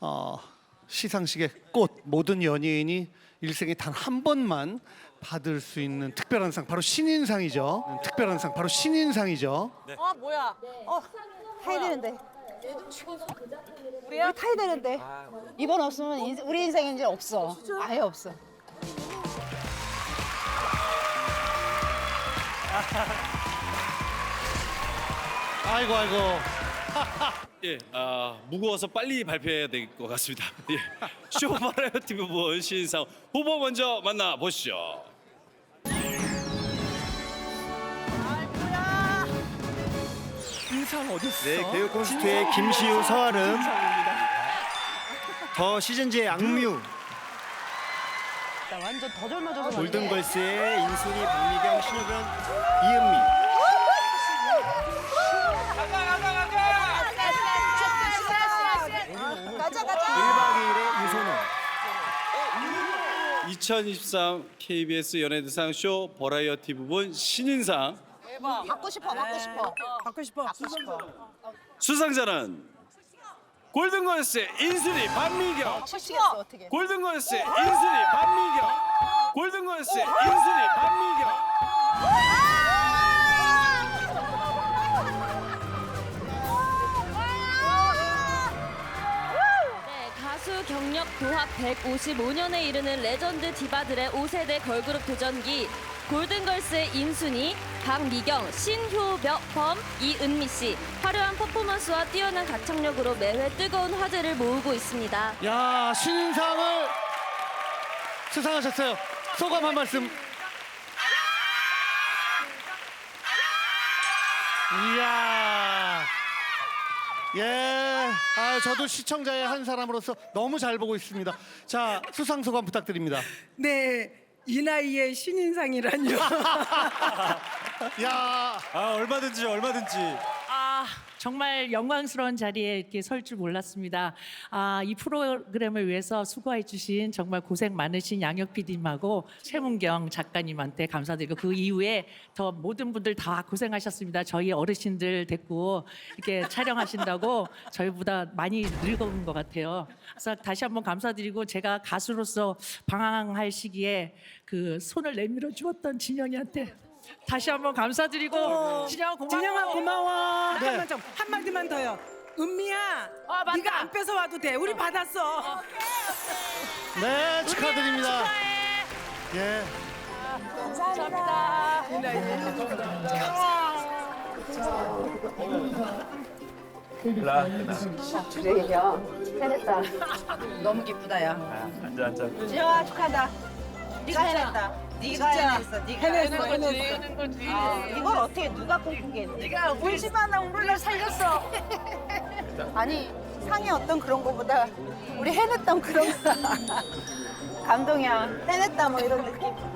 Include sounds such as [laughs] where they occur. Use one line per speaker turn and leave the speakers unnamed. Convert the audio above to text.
어, 시상식의 꽃 모든 연예인이 일생에 단 한 번만 받을 수 있는 특별한 상 바로 신인상이죠. 특별한 상 바로 신인상이죠.
어 뭐야? 어
타야 되는데.
우리야?
우리 타야 되는데. 이번 없으면 인- 우리 인생 이제 없어. 아예 없어.
아이고 아이고. [laughs]
예, 아, 무거워서 빨리 발표해야 될 것 같습니다. [laughs] 예, 쇼 바라이어티 부분 신상 후보 먼저 만나 보시죠.
인상 어디 있어?
네, 교육 콘서트의 김시우, 서아름, 더 시즌즈의 악뮤,
나 완전 더 젊어져서
골든걸스의 인순이, 박미경, 신효변, 이은미.
2023 KBS 연예대상 쇼 버라이어티 부분 신인상
받고 싶어 받고 싶어.
받고 싶어.
받고 싶어.
수상자는 골든걸스의 인순이
미치겠어 어떻게.
골든걸스의 인순이 박미경, 골든걸스의 인순이 박미경.
네, 가수 경력 도합 155년에 이르는 레전드 디바들의 5세대 걸그룹 도전기 골든걸스의 인순이, 박미경, 신효범, 이은미 씨 화려한 퍼포먼스와 뛰어난 가창력으로 매회 뜨거운 화제를 모으고 있습니다.
야 신인상을 수상하셨어요. 소감 한 말씀. 이야. 예. 아, 저도 시청자의 한 사람으로서 너무 잘 보고 있습니다. 자, 수상 소감 부탁드립니다.
네, 이 나이에 신인상이란요. [laughs]
야.
아, 얼마든지, 얼마든지.
아 정말 영광스러운 자리에 이렇게 설 줄 몰랐습니다. 아 이 프로그램을 위해서 수고해 주신 정말 고생 많으신 양혁 PD님하고 최문경 작가님한테 감사드리고 그 이후에 더 모든 분들 다 고생하셨습니다. 저희 어르신들 데리고 이렇게 촬영하신다고 [laughs] 저희보다 많이 늙어온 것 같아요. 그래서 다시 한번 감사드리고 제가 가수로서 방황할 시기에 그 손을 내밀어 주었던 진영이한테 다시 한번 감사드리고 진영아 고마워.
진영아 고마워. 잠깐만 좀 한마디만 더요. 은미야,
어, 맞다.
네가 안 뺏어 와도 돼. 우리 받았어.
네, 축하드립니다. 예.
너무 기쁘다 야. 앉아 앉아. 지영아 축하다. 네가 해냈다. 네가 해냈어. 네가
해냈어,
해냈어. 아, 이걸 어떻게 누가 꿈꾸게 했니? 네가 울지마 나 우리를 살렸어. [laughs] 아니 상의 어떤 그런 거보다 우리 해냈던 그런 거. [laughs] 감동이야. 해냈다 뭐 이런 느낌.